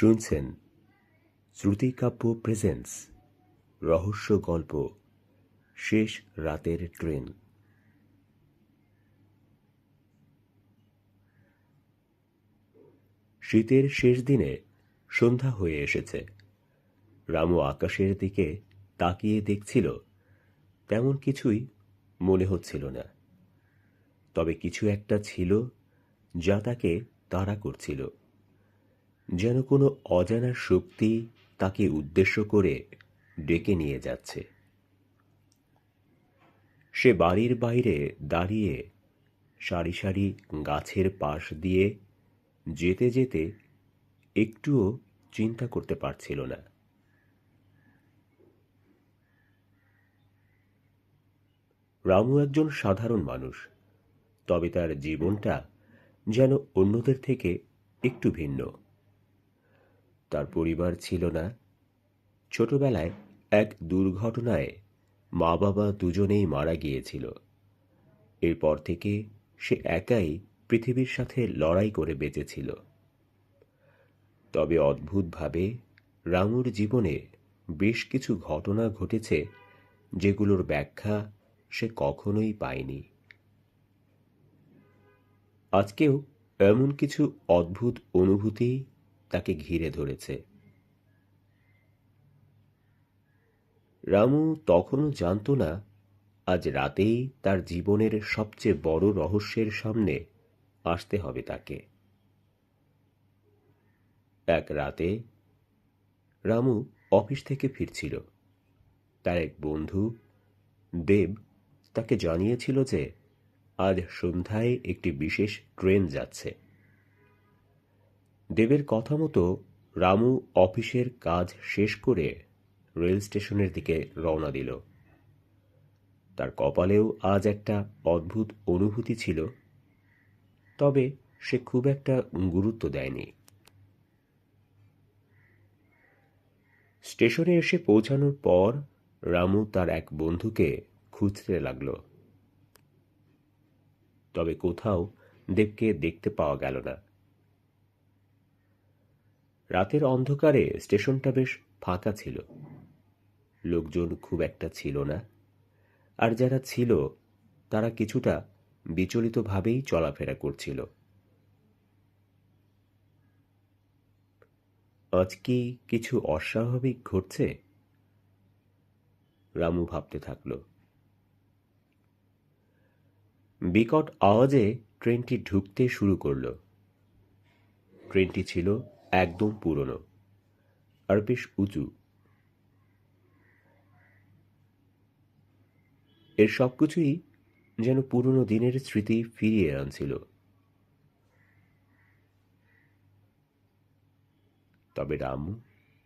শুনছেন শ্রুতিকাব্য প্রেজেন্স রহস্য গল্প, শেষ রাতের ট্রেন। শীতের শেষ দিনে সন্ধ্যা হয়ে এসেছে। রামু আকাশের দিকে তাকিয়ে দেখছিল, তেমন কিছুই মনে হচ্ছিল না। তবে কিছু একটা ছিল যা তাকে তাড়া করছিল। যেন কোনো অজানা শক্তি তাকে উদ্দেশ্য করে ডেকে নিয়ে যাচ্ছে। সে বাড়ির বাইরে দাঁড়িয়ে সারি সারি গাছের পাশ দিয়ে যেতে যেতে একটুও চিন্তা করতে পারছিল না। রামু একজন সাধারণ মানুষ, তবে তার জীবনটা যেন অন্যদের থেকে একটু ভিন্ন। তার পরিবার ছিল না। ছোটবেলায় এক দুর্ঘটনায় মা বাবা দুজনেই মারা গিয়েছিল। এরপর থেকে সে একাই পৃথিবীর সাথে লড়াই করে বেঁচেছিল। তবে অদ্ভুতভাবে রামুর জীবনে বেশ কিছু ঘটনা ঘটেছে যেগুলোর ব্যাখ্যা সে কখনোই পায়নি। আজকেও এমন কিছু অদ্ভুত অনুভূতি তাকে ঘিরে ধরেছে। রামু তখনও জানত না, আজ রাতেই তার জীবনের সবচেয়ে বড় রহস্যের সামনে আসতে হবে তাকে। এক রাতে রামু অফিস থেকে ফিরছিল। তার এক বন্ধু, দেব, তাকে জানিয়েছিল যে আজ সন্ধ্যায় একটি বিশেষ ট্রেন যাচ্ছে। দেবের কথা মতো রামু অফিসের কাজ শেষ করে রেল স্টেশনের দিকে রওনা দিল। তার কপালেও আজ একটা অদ্ভুত অনুভূতি ছিল, তবে সে খুব একটা গুরুত্ব দেয়নি। স্টেশনে এসে পৌঁছানোর পর রামু তার এক বন্ধুকে খুঁজতে লাগল। তবে কোথাও দেবকে দেখতে পাওয়া গেল না। রাতের অন্ধকারে স্টেশনটা বেশ ফাঁকা ছিল। লোকজন খুব একটা ছিল না। আর যারা ছিল, তারা কিছুটা বিচলিতভাবেই চলাফেরা করছিল। আজ কি কিছু অস্বাভাবিক ঘটছে? রামু ভাবতে থাকল। বিকট আওয়াজে ট্রেনটি ঢুকতে শুরু করল। ট্রেনটি ছিল একদম পুরনো। আর বেশ উঁচু। এর সবকিছুই যেন পুরনো দিনের স্মৃতি ফিরিয়ে আনছিল। তবে রামু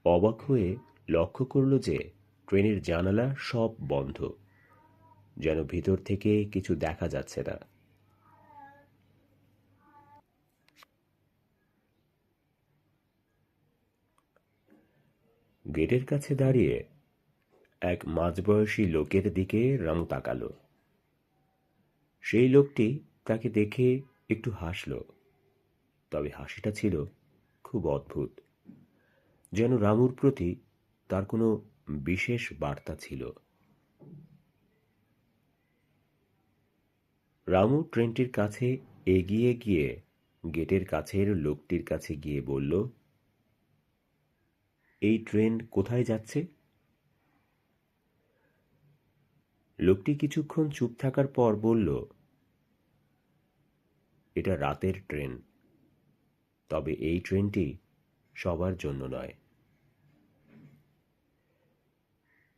অবাক হয়ে লক্ষ্য করল যে ট্রেনের জানালা সব বন্ধ। যেন ভিতর থেকে কিছু দেখা যাচ্ছে না। গেটের কাছে দাঁড়িয়ে এক মাঝবয়সী লোকের দিকে রামু তাকাল। সেই লোকটি তাকে দেখে একটু হাসল, তবে হাসিটা ছিল খুব অদ্ভুত, যেন রামুর প্রতি তার কোনো বিশেষ বার্তা ছিল। রামু ট্রেনটির কাছে এগিয়ে গিয়ে গেটের কাছের লোকটির কাছে গিয়ে বলল এই ট্রেন কোথায় যাচ্ছে? লোকটি কিছুক্ষণ চুপ থাকার পর বলল, এটা রাতের ট্রেন। তবে এই ট্রেনটি সবার জন্য নয়।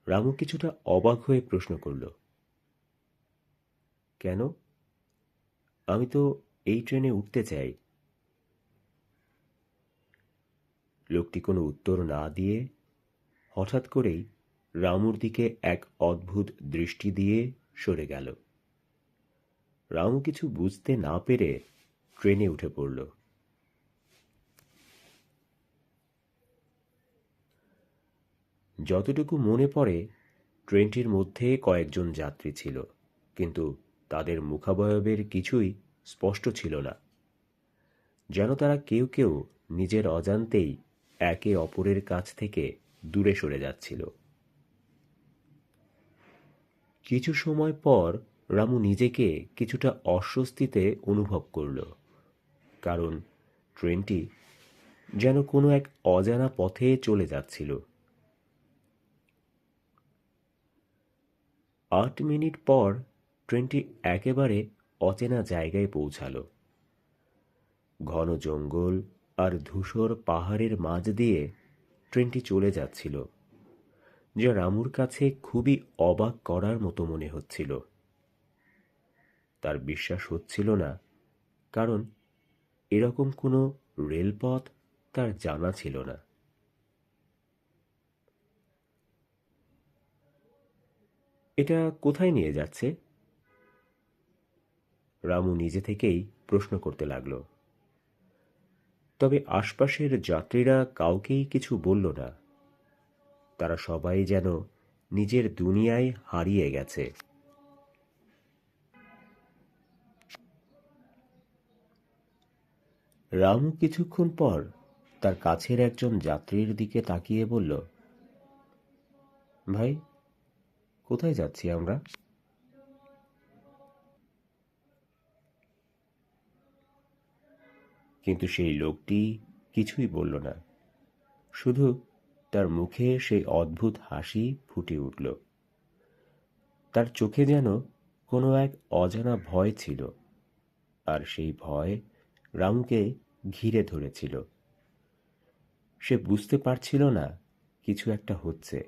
রামু কিছুটা অবাক হয়ে প্রশ্ন করল, কেন? আমি তো এই ট্রেনে উঠতে চাই। লোকটি কোনো উত্তর না দিয়ে হঠাৎ করেই রামুর দিকে এক অদ্ভুত দৃষ্টি দিয়ে সরে গেল। রামু কিছু বুঝতে না পেরে ট্রেনে উঠে পড়ল। যতটুকু মনে পড়ে, ট্রেনটির মধ্যে কয়েকজন যাত্রী ছিল, কিন্তু তাদের মুখাবয়বের কিছুই স্পষ্ট ছিল না। যেন তারা কেউ কেউ নিজের অজান্তেই একে অপরের কাছ থেকে দূরে সরে যাচ্ছিল। কিছু সময় পর রামু নিজেকে কিছুটা অস্বস্তিতে অনুভব করল, কারণ ট্রেনটি যেন কোনো এক অজানা পথে চলে যাচ্ছিল। আট মিনিট পর ট্রেনটি একেবারে অচেনা জায়গায় পৌঁছালো। ঘন জঙ্গল আর ধূসর পাহাড়ের মাঝ দিয়ে ট্রেনটি চলে যাচ্ছিল, যা রামুর কাছে খুবই অবাক করার মতো মনে হচ্ছিল। তার বিশ্বাস হচ্ছিল না, কারণ এরকম কোনো রেলপথ তার জানা ছিল না। এটা কোথায় নিয়ে যাচ্ছে? রামু নিজে থেকেই প্রশ্ন করতে লাগল। তবে আশপাশের যাত্রীরা কাউকেই কিছু বলল না। তারা সবাই যেন নিজের দুনিয়ায় হারিয়ে গেছে। রামু কিছুক্ষণ পর তার কাছের একজন যাত্রীর দিকে তাকিয়ে বলল, ভাই, কোথায় যাচ্ছি আমরা? কিন্তু সেই লোকটি কিছুই বলল না। শুধু তার মুখে সেই অদ্ভুত হাসি ফুটে উঠল। তার চোখে যেন কোনো এক অজানা ভয় ছিল, আর সেই ভয় রামুকে ঘিরে ধরেছিল। সে বুঝতে পারছিল না কিছু একটা হচ্ছে,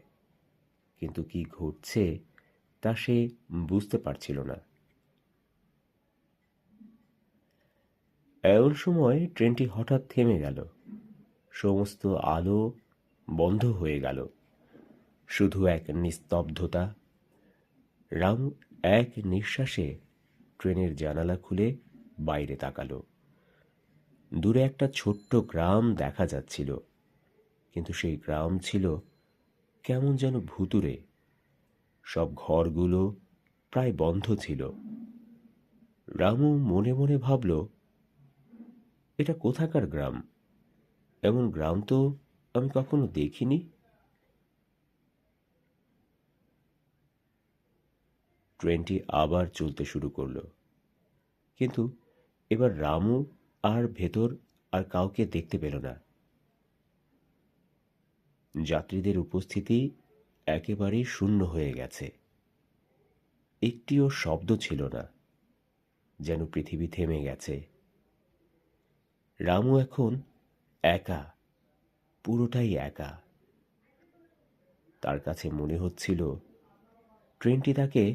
কিন্তু কি ঘটছে তা সে বুঝতে পারছিল না। এমন সময় ট্রেনটি হঠাৎ থেমে গেল। সমস্ত আলো বন্ধ হয়ে গেল। শুধু এক নিস্তব্ধতা। রাম এক নিঃশ্বাসে ট্রেনের জানালা খুলে বাইরে তাকালো। দূরে একটা ছোট্ট গ্রাম দেখা যাচ্ছিল। কিন্তু সেই গ্রাম ছিল কেমন যেন ভুতুরে সব ঘরগুলো প্রায় বন্ধ ছিল। রামু মনে মনে ভাবল এটা কোথাকার গ্রাম? এমন গ্রাম তো আমি কখনো দেখিনি। ট্রেনটি আবার চলতে শুরু করল। কিন্তু এবার রামু আর ভেতর আর কাউকে দেখতে পেল না। যাত্রীদের উপস্থিতি একেবারেই শূন্য হয়ে গেছে। একটিও শব্দ ছিল না, যেন পৃথিবী থেমে গেছে। রামু এখন একা, পুরোটাই একা। তার কাছে মনে হচ্ছিল, ট্রেনটি তাকে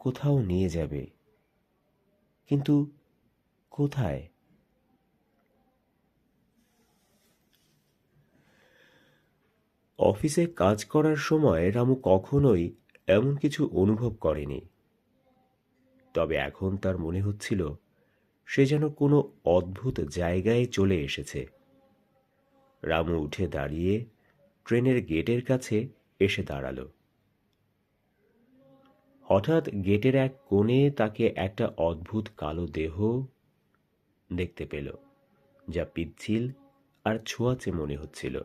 কোথাও নিয়ে যাবে, কিন্তু কোথায়? অফিসে কাজ করার সময় রামু কখনোই এমন কিছু অনুভব করেনি। তবে এখন তার মনে হচ্ছিল সে যেন কোনো অদ্ভুত জায়গায় চলে এসেছে। রামু উঠে দাঁড়িয়ে ট্রেনের গেটের কাছে এসে দাঁড়াল। হঠাৎ গেটের এক কোণে তাকে একটা অদ্ভুত কালো দেহ দেখতে পেল, যা পিচ্ছিল আর ছোঁয়াচে মনে হচ্ছিল।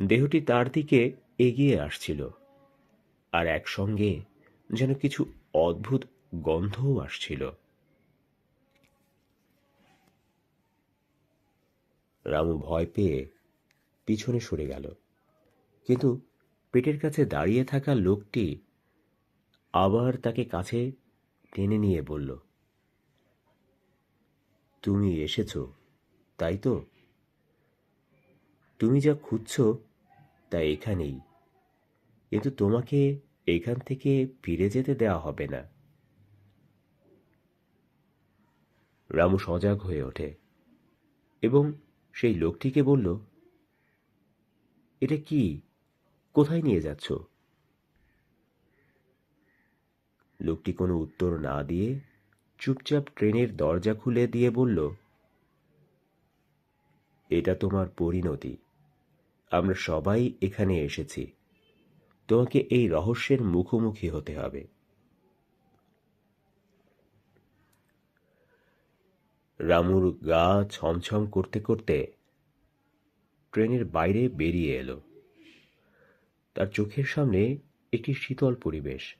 দেহটি তার দিকে এগিয়ে আসছিল আর একসঙ্গে যেন কিছু অদ্ভুত গন্ধও আসছিল। রামু ভয় পেয়ে পিছনে সরে গেল। কিন্তু পেটের কাছে দাঁড়িয়ে থাকা লোকটি আবার তাকে কাছে টেনে নিয়ে বলল, তুমি এসেছ, তাই তো? তুমি যা খুঁজছ তা এখানেই। কিন্তু তোমাকে এখান থেকে ফিরে যেতে দেওয়া হবে না। রামু সজাগ হয়ে ওঠে এবং সেই লোকটিকে বলল, এটা কি? কোথায় নিয়ে যাচ্ছ? লোকটি কোনো উত্তর না দিয়ে চুপচাপ ট্রেনের দরজা খুলে দিয়ে বলল, এটা তোমার পরিণতি। আমরা সবাই এখানে এসেছি। তোমাকে এই রহস্যের মুখোমুখি হতে হবে। রামুর গা ছমছম করতে করতে ট্রেনের বাইরে বেরিয়ে এলো। তার চোখের সামনে একটি শীতল পরিবেশ।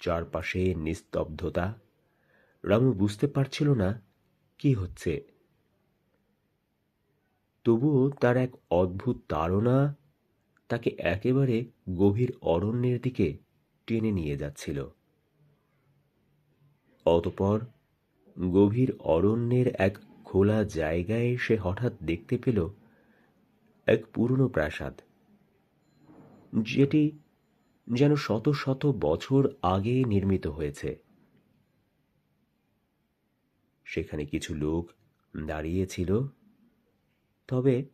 চারপাশে নিস্তব্ধতা। রামু বুঝতে পারছিল না কি হচ্ছে। তবুও তার এক অদ্ভুত তাড়না তাকে একেবারে গভীর অরণ্যের দিকে টেনে নিয়ে যাচ্ছিল। অতপর গভীর অরণ্যের এক খোলা জায়গায় সে হঠাৎ দেখতে পেল এক পুরনো প্রাসাদ, যেটি যেন শত শত বছর আগে নির্মিত হয়েছে। সেখানে কিছু লোক দাঁড়িয়েছিল তবে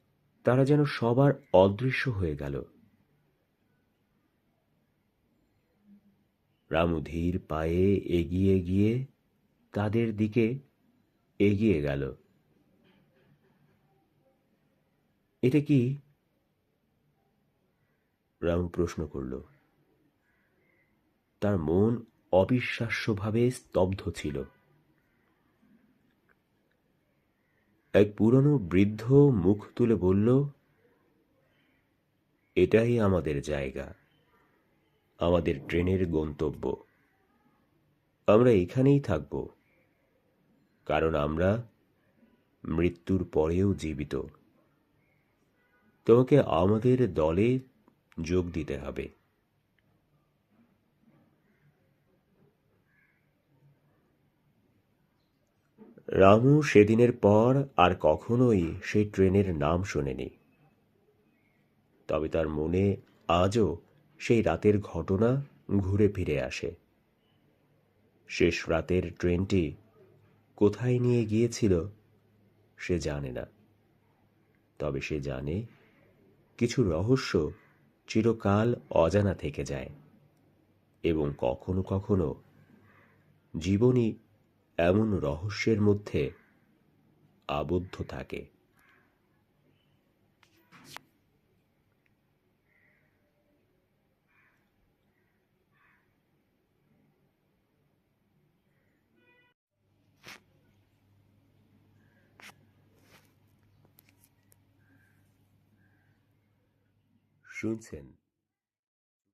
তারা যেন সবার অদৃশ্য হয়ে গেল। রামু ধীর পায়ে এগিয়ে গিয়ে তাদের দিকে এগিয়ে গেল। এটা কি? রাম প্রশ্ন করল। তার মন অবিশ্বাস্যভাবে স্তব্ধ ছিল। এক পুরনো বৃদ্ধ মুখ তুলে বলল, এটাই আমাদের জায়গা। আমাদের ট্রেনের গন্তব্য। আমরা এখানেই থাকব। কারণ আমরা মৃত্যুর পরেও জীবিত। তোমাকে আমাদের দলে যোগ দিতে হবে। রামু সেদিনের পর আর কখনোই সেই ট্রেনের নাম শোনেনি। তবে তার মনে আজও সেই রাতের ঘটনা ঘুরে ফিরে আসে। শেষ রাতের ট্রেনটি কোথায় নিয়ে গিয়েছিল সে জানে না। তবে সে জানে কিছু রহস্য চিরকাল অজানা থেকে যায় এবং কখনো কখনো জীবনই এমন রহস্যের মধ্যে আবদ্ধ থাকে। শুনছেন